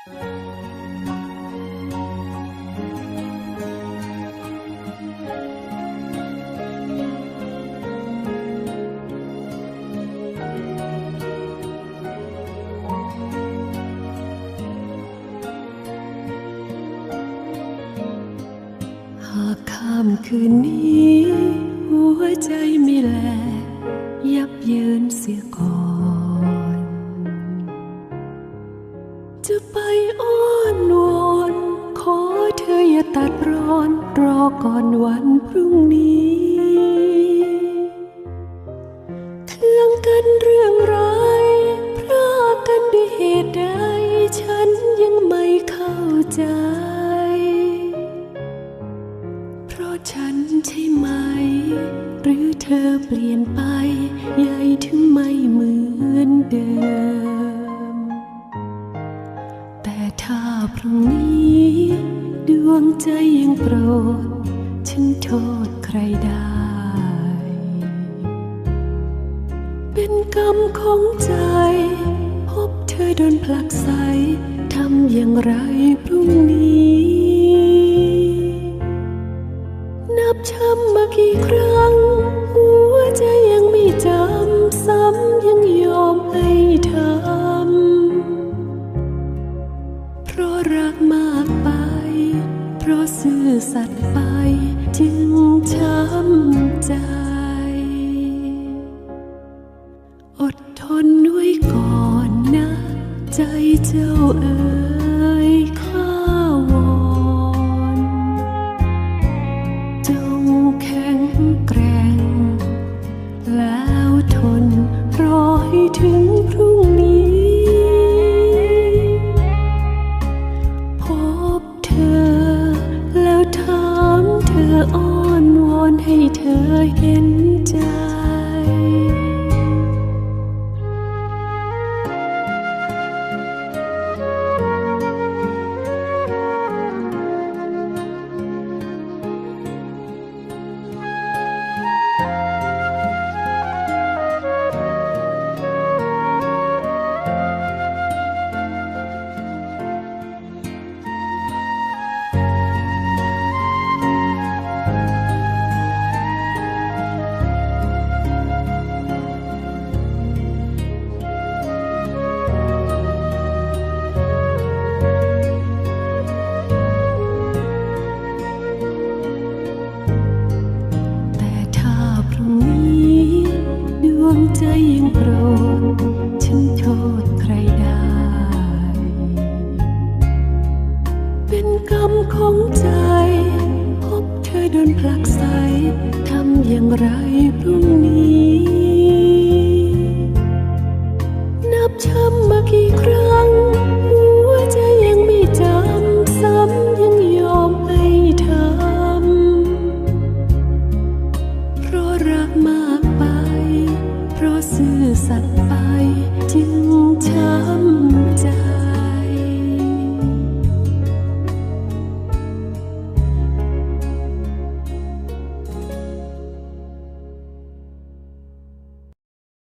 หากข้ามคืนนี้ หัวใจไม่แล ยับเยินเสียก่อน จะไป ตัดร้อนรอก่อนวันพรุ่งนี้เทืองกันเรื่องร้ายพรากกันด้วยเหตุใดฉันยังไม่เข้าใจ เพราะฉันใช่ไหม หรือเธอเปลี่ยนไปใหญ่ถึงไม่เหมือนเดิม แต่ถ้าพรุ่งนี้ วงใจยังโปรด ฉันโทษใครได้ เป็นกรรมของใจ พบเธอโดนผลักไสทำอย่างไรพรุ่งนี้ ซื่อสัตย์ไปจึงช้ำใจ อดทนไว้ก่อนนะ ใจเจ้าเอ๋ยข้าวอนจงแข็งแกร่ง แล้วทนรอให้ถึงพรุ่ง เธอเห็นใจ ยิ่งโกรธ ฉันโทษใครได้ เป็นกรรมของใจ พบเธอโดนผลักใสทำอย่างไรพรุ่งนี้ นับช้ำมากี่ครั้ง